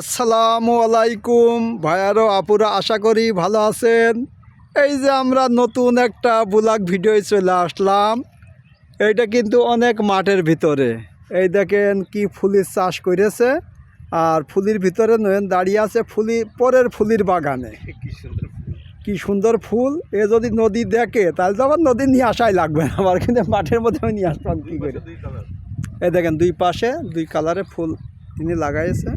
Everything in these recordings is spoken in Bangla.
আসসালামু আলাইকুম। ভাইয়ারও আপুরা আশা করি ভালো আছেন। এই যে আমরা নতুন একটা ব্লগ ভিডিও চলে আসলাম। এইটা কিন্তু অনেক মাঠের ভিতরে। এই দেখেন কি ফুলের চাষ করেছে। আর ফুলির ভিতরে নয়ন দাঁড়িয়ে আছে ফুলি পরের ফুলির বাগানে। কি সুন্দর ফুল। এ যদি নদী দেখে তাহলে তো আমার নদী নিয়ে আসাই লাগবে না। আমার কিন্তু মাঠের মধ্যে আমি নিয়ে আসলাম কী করে? এই দেখেন দুই পাশে দুই কালারে ফুল তিনি লাগাইছে।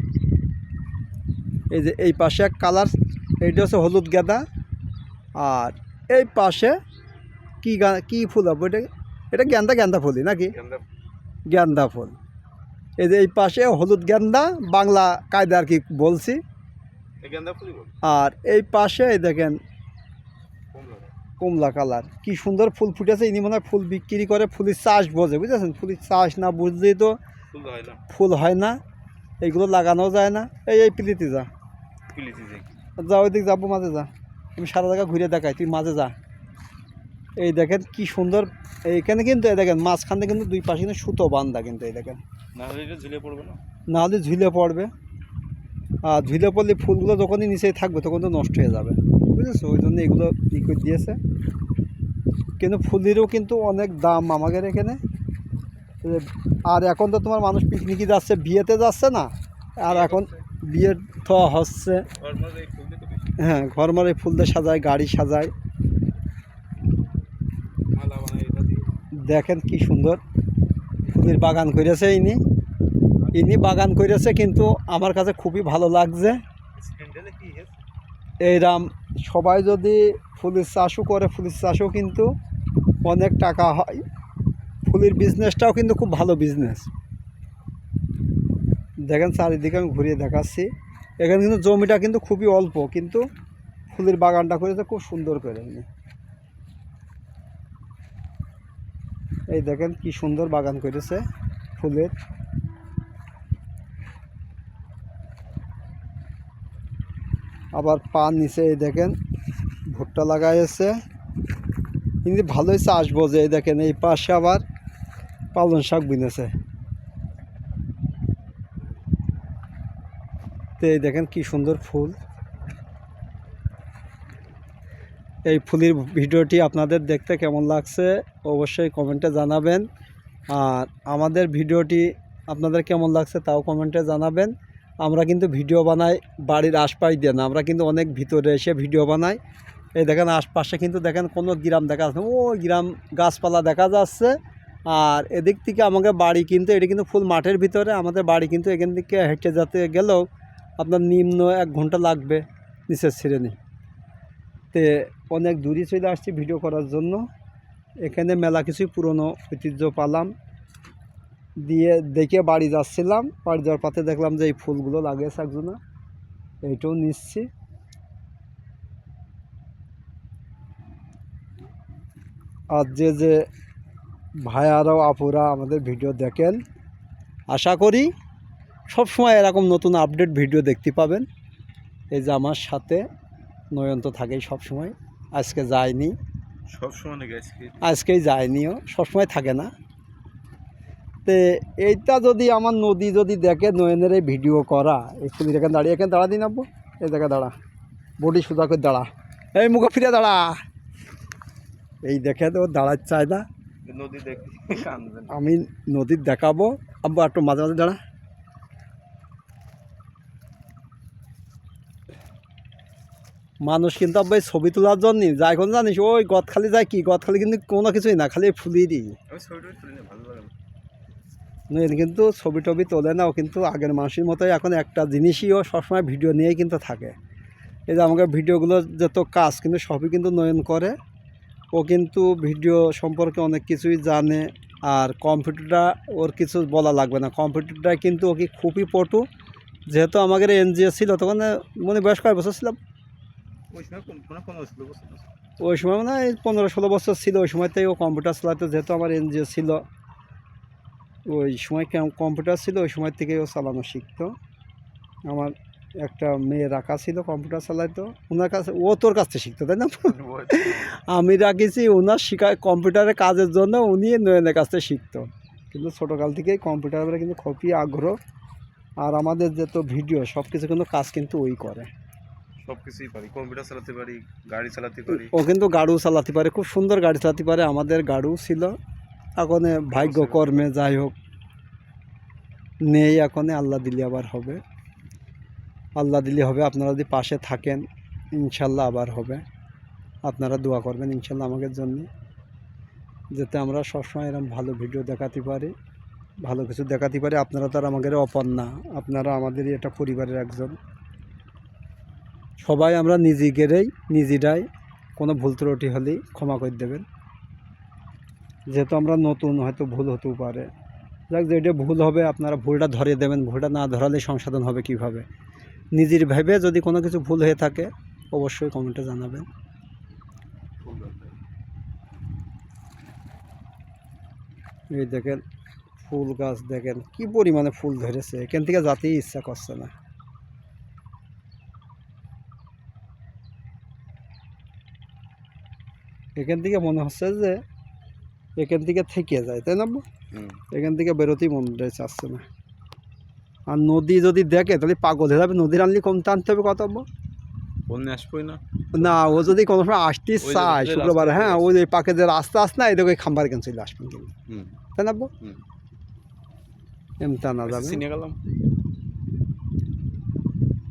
এই যে এই পাশে এক কালার এইটা হচ্ছে হলুদ গাঁদা। আর এই পাশে কি গা- কি ফুল হবে? এটা এটা গেন্দা গেন্দা ফুলই নাকি? গেন্দা ফুল। এই যে এই পাশে হলুদ গেন্দা বাংলা কায়দা আর কি বলছি। আর এই পাশে এই দেখেন কমলা কালার। কি সুন্দর ফুল ফুটেছে ইনি মনে হয় ফুল বিক্রি করে ফুলের চাষ বোঝে বুঝেছেন? ফুলের চাষ না বুঝলেই তো ফুল হয় না। এইগুলো লাগানো যায় না। এই এই পিলিতে যা। যা ওইদিক যাব মাঝে যা। তুমি সারা জায়গা ঘুরে দেখাই তুই মাঝে যা। এই দেখেন কি সুন্দর এইখানে কিন্তু এই দেখেন মাঝখানে কিন্তু দুই পাশে কিন্তু সুতো বান্ধা কিন্তু এই দেখেন। ঝুলে পড়বে না? হলে ঝুলে পড়বে। আর ঝুলে পড়লে ফুলগুলো যখনই নিচেই থাকবে তখন তো নষ্ট হয়ে যাবে। বুঝেছ? ওই জন্য এগুলো ই করে দিয়েছে। কিন্তু ফুলেরও কিন্তু অনেক দাম আমাদের এখানে। আর এখন তো তোমার মানুষ পিকনিকে যাচ্ছে বিয়েতে যাচ্ছে না। আর এখন বিয়ের থ হচ্ছে। হ্যাঁ ঘর মারে ফুল দিয়ে সাজায়, গাড়ি সাজায়। দেখেন কি সুন্দর। ফুলের বাগান করেছে ইনি। ইনি বাগান করেছে কিন্তু আমার কাছে খুবই ভালো লাগছে। এইরাম সবাই যদি ফুলের চাষও করে, ফুলের চাষও কিন্তু অনেক টাকা হয়। ফুলের বিজনেসটাও কিন্তু খুব ভালো বিজনেস দেখেন চারিদিকে আমি ঘুরিয়ে দেখাচ্ছি। এখানে কিন্তু জমিটা কিন্তু খুবই অল্প, কিন্তু ফুলের বাগানটা করেছে, খুব সুন্দর করে। এই দেখেন কি সুন্দর বাগান করেছে ফুলের। আবার পা নিচে, এই দেখেন ভুট্টা লাগাইছে। কিন্তু ভালোই চাষ বোঝে, এই দেখেন এই পাশে আবার পালন শাক বিনেছে। তো এই দেখেন কি সুন্দর ফুল। এই ফুলের ভিডিওটি আপনাদের দেখতে কেমন লাগছে অবশ্যই কমেন্টে জানাবেন। আর আমাদের ভিডিওটি আপনাদের কেমন লাগছে তাও কমেন্টে জানাবেন। আমরা কিন্তু ভিডিও বানাই বাড়ির আশপাশ দিয়ে না, আমরা কিন্তু অনেক ভিতরে এসে ভিডিও বানাই। এই দেখেন আশপাশে কিন্তু দেখেন কোনো গ্রাম দেখা যাচ্ছে। ও গ্রাম গাছপালা দেখা যাচ্ছে। আর এদিক থেকে আমাকে বাড়ি কিন্তু, এটি কিন্তু ফুল মাঠের ভিতরে, আমাদের বাড়ি কিন্তু এখান থেকে হেঁটে যেতে গেলেও আপনার নিম্ন এক ঘণ্টা লাগবে নিচের শ্রেণি। তে অনেক দূরে চলে আসছি ভিডিও করার জন্য। এখানে মেলা কিছুই পুরনো ঐতিহ্য পালাম। দিয়ে দেখে বাড়ি যাচ্ছিলাম। বাড়ি যাওয়ার পথে দেখলাম যে এই ফুলগুলো লাগিয়েছে একজনা। এইটাও নিচ্ছি। আর যে যে ভাইয়ারাও আপুরা আমাদের ভিডিও দেখেন, আশা করি সব সময় এরকম নতুন আপডেট ভিডিও দেখতে পাবেন। এই যে আমার সাথে নয়ন্ত থাকেই সব সময় আজকে যায়নি। সব সময় নাকি আজকে? আজকেই যায়নিও সবসময় থাকে না। তে এইটা যদি আমার নদী যদি দেখে নয়নের এই ভিডিও করা এই ফুলি এখানে দাঁড়িয়ে এখানে দাঁড়া দিন আব্বু। এই জায়গায় দাঁড়া। বডি সুদা করে দাঁড়া। এই মুখে ফিরে দাঁড়া। এই দেখে তো দাঁড়ার চায় না। নদী দেখি আমি নদীর দেখাবো। আব্বু একটু মাঝে মাঝে দাঁড়া। মানুষ কিন্তু আব্বা ছবি তোলার জন্য যায় কোন জানিস ওই গদখালি যায় কি? গদখালি কিন্তু কোনো কিছুই না খালি ফুলিরই কিন্তু ছবি টবি তোলে না ও কিন্তু আগের মানুষের মতোই এখন একটা জিনিসই ও সবসময় ভিডিও নিয়েই কিন্তু থাকে। এই যে আমাকে ভিডিওগুলো যত কাজ কিন্তু সবই কিন্তু নয়ন করে। ও কিন্তু ভিডিও সম্পর্কে অনেক কিছুই জানে আর কম্পিউটারটা ওর কিছু বলা লাগবে না। কম্পিউটারটা কিন্তু ওকে খুবই পটু। যেহেতু আমাদের এনজিও ছিল তখন মনে বয়স কয় বছর ছিলাম ওই সময় মানে পনেরো ষোলো বছর ছিল। ওই সময় সময়তেই ও কম্পিউটার চালাতো যেহেতু আমার এনজিও ছিল, ওই সময় কম্পিউটার ছিল, ওই সময় থেকে ও চালানো শিখতো। আমার একটা মেয়ে রাখা ছিল, কম্পিউটার চালাইতো। ওনার কাছে ও তোর কাছ থেকে শিখতো, তাই না? আমি রাখিছি ওনার শিখা কম্পিউটারের কাজের জন্য উনি নয়নের কাছ থেকে শিখতো। কিন্তু ছোটোকাল থেকেই কম্পিউটারের কিন্তু খুবই আগ্রহ। আর আমাদের যে তো ভিডিও সব কিছু কিন্তু কাজ কিন্তু ওই করে। সব কিছুই পারি। কম্পিউটার চালাতে পারি গাড়ি চালাতে পারি। ও কিন্তু গাড়ু চালাতে পারে খুব সুন্দর গাড়ি চালাতে পারে আমাদের গাড়ু ছিল। এখন ভাগ্য কর্মে যাই হোক নেই এখন আল্লাহ দিলে আবার হবে। আল্লাহ দিলে হবে আপনারা যদি পাশে থাকেন ইনশাল্লাহ আবার হবে। আপনারা দোয়া করবেন ইনশাল্লাহ আমাদের জন্য। যাতে আমরা সবসময় এরকম ভালো ভিডিও দেখাতে পারি ভালো কিছু দেখাতে পারি। আপনারা তো আর আমাদের অপর না আপনারা আমাদেরই একটা পরিবারের একজন। সবাই আমরা নিজেদেরই নিজেরাই কোনো ভুল ত্রুটি হলেই ক্ষমা করে দেবেন। যেহেতু আমরা নতুন, হয়তো ভুল হতেও পারে। যাক, যেটা ভুল হবে, আপনারা ভুলটা ধরে দেবেন। ভুলটা না ধরালে সংশোধন হবে কীভাবে? নিজের ভেবে যদি কোনো কিছু ভুল হয়ে থাকে, অবশ্যই কমেন্টে জানাবেন। এই দেখেন, ফুল গাছ দেখেন, কি পরিমাণে ফুল ধরেছে। এখান থেকে যাতেই ইচ্ছা করছে না। এখান থেকে মনে হচ্ছে যে এখান থেকে থেকে যায় তাই না এখান থেকে বেরোতেই মন চাচ্ছে না। আর নদী যদি দেখে তাহলে পাগল হয়ে যাবে। নদীর আনলি কম টানতে হবে কত? না? না ও যদি কোনো সময় আসতে চায় শুক্রবার হ্যাঁ ওই যে পাকে যে রাস্তা আসে না এদিকে খাম্বার কেন চলে আসবেন কিন্তু। তাই না? হুম। এমনি যাবে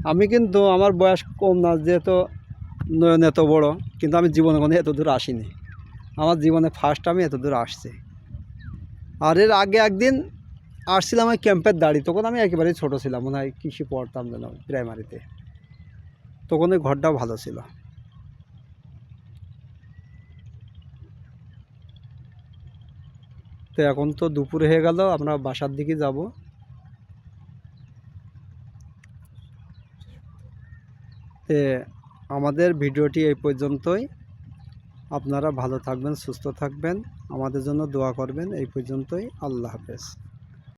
আমি কিন্তু আমার বয়স কম না যেহেতু নয়ন এত বড়, কিন্তু আমি জীবনে কোনো এত দূর আসিনি। আমার জীবনে ফার্স্ট আমি এত দূর আসছি। আর এর আগে একদিন আসছিলাম ওই ক্যাম্পের দাড়ি, তখন আমি একেবারেই ছোটো ছিলাম, মনে হয় কৃষি পড়তাম যেন প্রাইমারিতে তখন ওই ঘরটাও ভালো ছিল। তো এখন তো দুপুর হয়ে গেল, আমরা বাসার দিকে যাব। তে আমাদের ভিডিওটি এই পর্যন্তই। আপনারা ভালো থাকবেন, সুস্থ থাকবেন। আমাদের জন্য দোয়া করবেন। এই পর্যন্তই। আল্লাহ হাফেজ।